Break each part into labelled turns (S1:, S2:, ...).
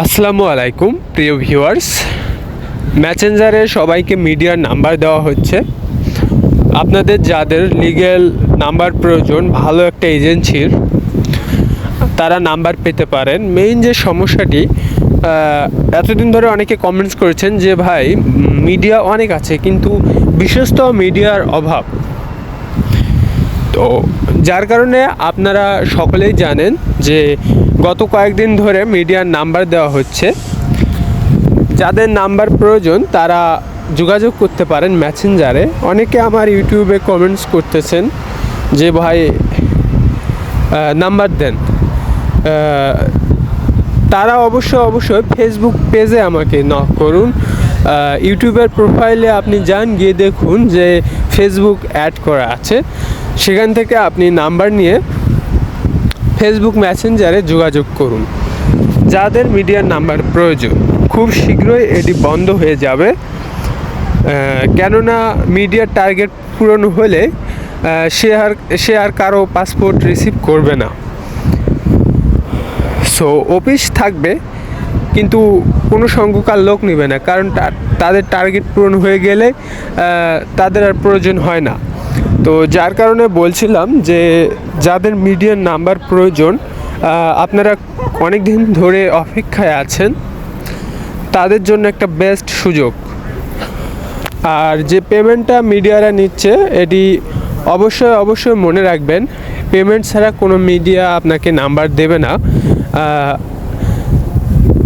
S1: আসসালামু আলাইকুম, প্রিয় ভিউয়ার্স। ম্যাসেঞ্জারে সবাইকে মিডিয়ার নাম্বার দেওয়া হচ্ছে। আপনাদের যাদের লিগ্যাল নাম্বার প্রয়োজন, ভালো একটা এজেন্সির, তারা নাম্বার পেতে পারেন। মেইন যে সমস্যাটি এতদিন ধরে অনেকে কমেন্টস করেছেন যে, ভাই মিডিয়া অনেক আছে, কিন্তু বিশেষত মিডিয়ার অভাব। তো যার কারণে আপনারা সকলেই জানেন যে গত কয়েকদিন ধরে মিডিয়ার নাম্বার দেওয়া হচ্ছে। যাদের নাম্বার প্রয়োজন তারা যোগাযোগ করতে পারেন মেসেঞ্জারে। অনেকে আমার ইউটিউবে কমেন্টস করতেছেন যে, ভাই নাম্বার দেন। তারা অবশ্য অবশ্যই ফেসবুক পেজে আমাকে নক করুন। ইউটিউবের প্রোফাইলে আপনি যান, গিয়ে দেখুন যে ফেসবুক অ্যাড করা আছে। সেখান থেকে আপনি নাম্বার নিয়ে ফেসবুক মেসেঞ্জারে যোগাযোগ করুন। যাদের মিডিয়ার নাম্বার প্রয়োজন, খুব শীঘ্রই এটি বন্ধ হয়ে যাবে। কেননা মিডিয়ার টার্গেট পূরণ হলে সে আর সে আর কারও পাসপোর্ট রিসিভ করবে না। সো অফিস থাকবে, কিন্তু কোনো সংখ্যকার লোক নেবে না, কারণ তাদের টার্গেট পূরণ হয়ে গেলে তাদের আর প্রয়োজন হয় না। তো যার কারণে বলছিলাম যে যাদের মিডিয়ার নাম্বার প্রয়োজন আপনারা অনেক দিন ধরে অপেক্ষায় আছেন, তাদের জন্য একটা বেস্ট সুযোগ। আর যে পেমেন্টটা মিডিয়ারা নিচ্ছে, এটি অবশ্যই অবশ্যই মনে রাখবেন, পেমেন্ট ছাড়া কোনো মিডিয়া আপনাকে নাম্বার দেবে না।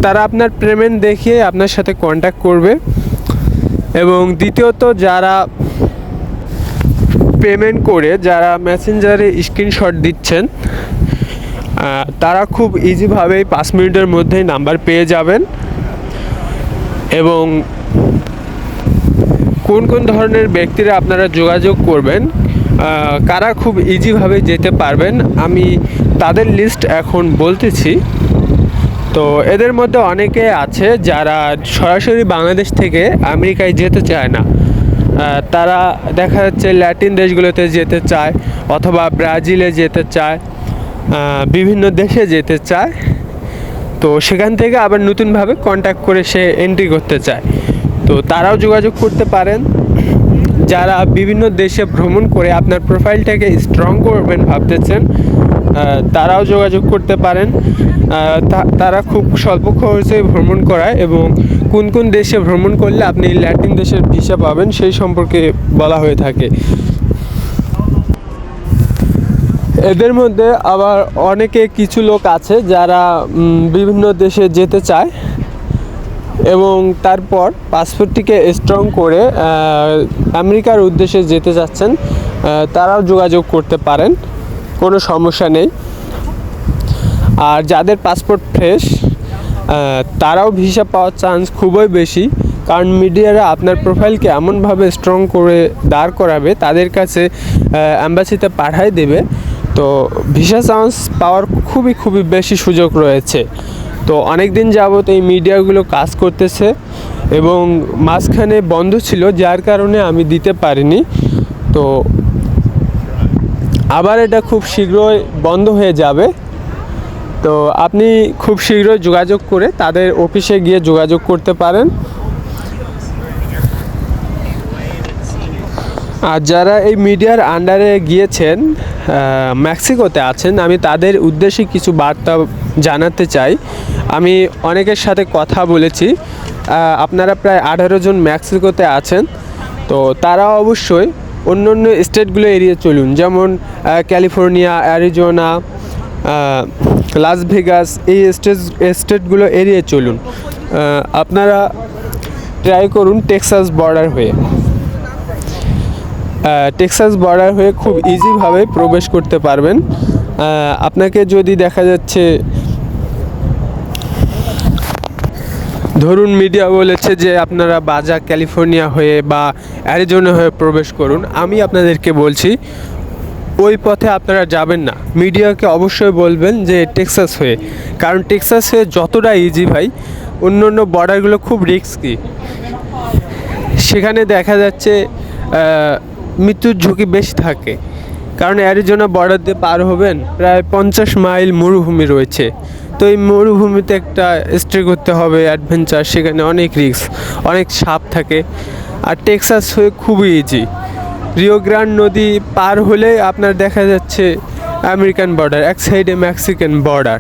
S1: তারা আপনার পেমেন্ট দেখিয়ে আপনার সাথে কন্ট্যাক্ট করবে। এবং দ্বিতীয়ত, যারা পেমেন্ট করে যারা মেসেঞ্জারে স্ক্রিনশট দিচ্ছেন তারা খুব ইজিভাবেই পাঁচ মিনিটের মধ্যেই নাম্বার পেয়ে যাবেন। এবং কোন কোন ধরনের ব্যক্তিরা আপনারা যোগাযোগ করবেন কারা খুব ইজিভাবে যেতে পারবেন, আমি তাদের লিস্ট এখন বলতেছি। তো এদের মধ্যে অনেকে আছে যারা সরাসরি বাংলাদেশ থেকে আমেরিকায় যেতে চায় না। তারা দেখা যাচ্ছে ল্যাটিন দেশগুলোতে যেতে চায় অথবা ব্রাজিলে যেতে চায় বিভিন্ন দেশে যেতে চায়। তো সেখান থেকে আবার নতুনভাবে কন্ট্যাক্ট করে সে এন্ট্রি করতে চায়। তো তারাও যোগাযোগ করতে পারেন। যারা বিভিন্ন দেশে ভ্রমণ করে আপনার প্রোফাইলটাকে স্ট্রং করবেন ভাবতেছেন তারাও যোগাযোগ করতে পারেন। তারা খুব স্বল্প খরচে ভ্রমণ করায় এবং কোন কোন দেশে ভ্রমণ করলে আপনি ল্যাটিন দেশের ভিসা পাবেন সেই সম্পর্কে বলা হয়ে থাকে। এদের মধ্যে আবার অনেকে কিছু লোক আছে যারা বিভিন্ন দেশে যেতে চায় এবং তারপর পাসপোর্টটিকে স্ট্রং করে আমেরিকার উদ্দেশ্যে যেতে চাচ্ছেন তারাও যোগাযোগ করতে পারেন, কোনো সমস্যা নেই। আর যাদের পাসপোর্ট ফ্রেশ তারাও ভিসা পাওয়ার চান্স খুবই বেশি। কারণ মিডিয়ারা আপনার প্রোফাইলকে এমনভাবে স্ট্রং করে দাঁড় করাবে, তাদের কাছে অ্যাম্বাসিতে পাঠাই দেবে। তো ভিসা চান্স পাওয়ার খুবই খুবই বেশি সুযোগ রয়েছে। তো অনেক দিন যাবত এই মিডিয়াগুলো কাজ করতেছে এবং মাঝখানে বন্ধ ছিল, যার কারণে আমি দিতে পারিনি। তো আবার এটা খুব শীঘ্রই বন্ধ হয়ে যাবে। তো আপনি খুব শীঘ্রই যোগাযোগ করে তাদের অফিসে গিয়ে যোগাযোগ করতে পারেন। আর যারা এই মিডিয়ার আন্ডারে গিয়েছেন মেক্সিকোতে আছেন, আমি তাদের উদ্দেশ্যে কিছু বার্তা জানাতে চাই। আমি অনেকের সাথে কথা বলেছি। আপনারা প্রায় আঠারো জন মেক্সিকোতে আছেন। তো তারা অবশ্যই অন্য অন্য স্টেটগুলো এড়িয়ে চলুন। যেমন ক্যালিফোর্নিয়া, অ্যারিজোনা লাস ভেগাস এই স্টেট স্টেটগুলো এড়িয়ে চলুন। আপনারা ট্রাই করুন টেক্সাস বর্ডার হয়ে। টেক্সাস বর্ডার হয়ে খুব ইজিভাবে প্রবেশ করতে পারবেন। আপনাকে যদি দেখা যাচ্ছে, ধরুন মিডিয়া বলেছে যে আপনারা বাজা ক্যালিফোর্নিয়া হয়ে বা অ্যারিজোনা হয়ে প্রবেশ করুন। আমি আপনাদেরকে বলছি ওই পথে আপনারা যাবেন না। মিডিয়াকে অবশ্যই বলবেন যে টেক্সাস হয়ে। কারণ টেক্সাস হয়ে যতটা ইজি ভাই, অন্য অন্য বর্ডারগুলো খুব রিস্কি সেখানে দেখা যাচ্ছে মৃত্যুর ঝুঁকি বেশি থাকে। কারণ অ্যারিজোনা বর্ডার দিয়ে পার হবেন প্রায় পঞ্চাশ মাইল মরুভূমি রয়েছে। তো এই মরুভূমিতে একটা স্টে করতে হবে অ্যাডভেঞ্চার সেখানে অনেক রিস্ক অনেক সাপ থাকে। আর টেক্সাস হয়ে খুবই ইজি রিও গ্রান্ড নদী পার হলে আপনার দেখা যাচ্ছে আমেরিকান বর্ডার এক সাইডে মেক্সিকান বর্ডার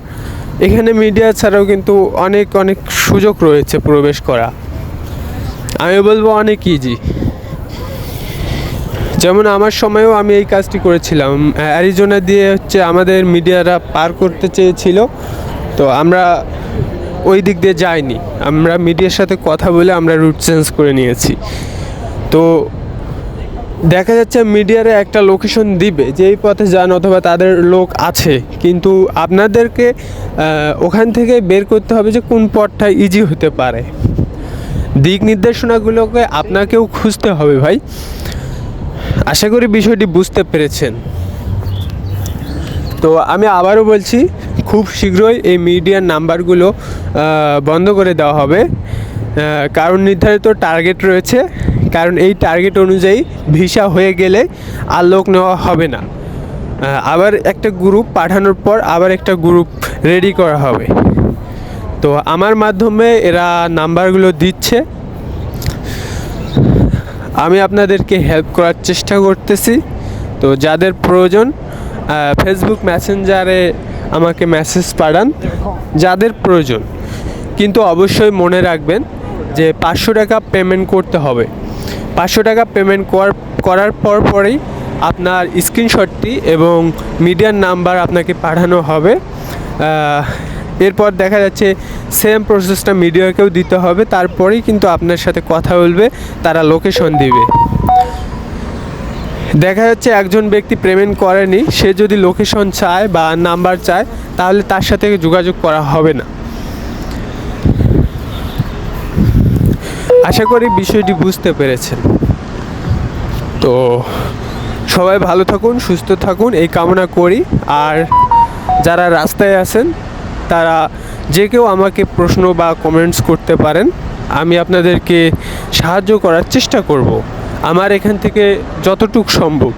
S1: এখানে মিডিয়া ছাড়াও কিন্তু অনেক অনেক সুযোগ রয়েছে প্রবেশ করা। আমি বলব অনেক ইজি যেমন আমার সময়েও আমি এই কাজটি করেছিলাম। অ্যারিজোনা দিয়ে হচ্ছে আমাদের মিডিয়ারা পার করতে চেয়েছিল। তো আমরা ওই দিক দিয়ে যাইনি। আমরা মিডিয়ার সাথে কথা বলে আমরা রুট চেঞ্জ করে নিয়েছি। তো দেখা যাচ্ছে মিডিয়ারে একটা লোকেশন দিবে যে এই পথে যান অথবা তাদের লোক আছে। কিন্তু আপনাদেরকে ওখান থেকে বের করতে হবে যে কোন পথটা ইজি হতে পারে। দিক নির্দেশনাগুলোকে আপনাকেও খুঁজতে হবে ভাই। আশা করি বিষয়টি বুঝতে পেরেছেন। তো আমি আবারও বলছি, খুব শীঘ্রই এই মিডিয়ার নাম্বারগুলো বন্ধ করে দেওয়া হবে। কারণ নির্ধারিত টার্গেট রয়েছে। কারণ এই টার্গেট অনুযায়ী ভিসা হয়ে গেলে আর লোক নেওয়া হবে না। আবার একটা গ্রুপ পাঠানোর পর আবার একটা গ্রুপ রেডি করা হবে। তো আমার মাধ্যমে এরা নাম্বারগুলো দিচ্ছে। আমি আপনাদেরকে হেল্প করার চেষ্টা করতেছি। তো যাদের প্রয়োজন ফেসবুক মেসেঞ্জারে আমাকে মেসেজ পাঠান। যাদের প্রয়োজন। কিন্তু অবশ্যই মনে রাখবেন যে পাঁচশো টাকা পেমেন্ট করতে হবে। পাঁচশো টাকা পেমেন্ট করার করার পর পরেই আপনার স্ক্রিনশটটি এবং মিডিয়ার নাম্বার আপনাকে পাঠানো হবে। এরপর দেখা যাচ্ছে সেম প্রসেসটা মিডিয়াকেও দিতে হবে, তারপরেই কিন্তু আপনার সাথে কথা বলবে, তারা লোকেশন দিবে। দেখা যাচ্ছে একজন ব্যক্তি পেমেন্ট করেনি, সে যদি লোকেশন চায় বা নাম্বার চায়, তাহলে তার সাথে যোগাযোগ করা হবে না। আশা করি বিষয়টি বুঝতে পেরেছেন। তো সবাই ভালো থাকুন, সুস্থ থাকুন, এই কামনা করি। আর যারা রাস্তায় আছেন, তারা যে কেউ আমাকে প্রশ্ন বা কমেন্টস করতে পারেন, আমি আপনাদেরকে সাহায্য করার চেষ্টা করব। আমার এখান থেকে যতটুক সম্ভব।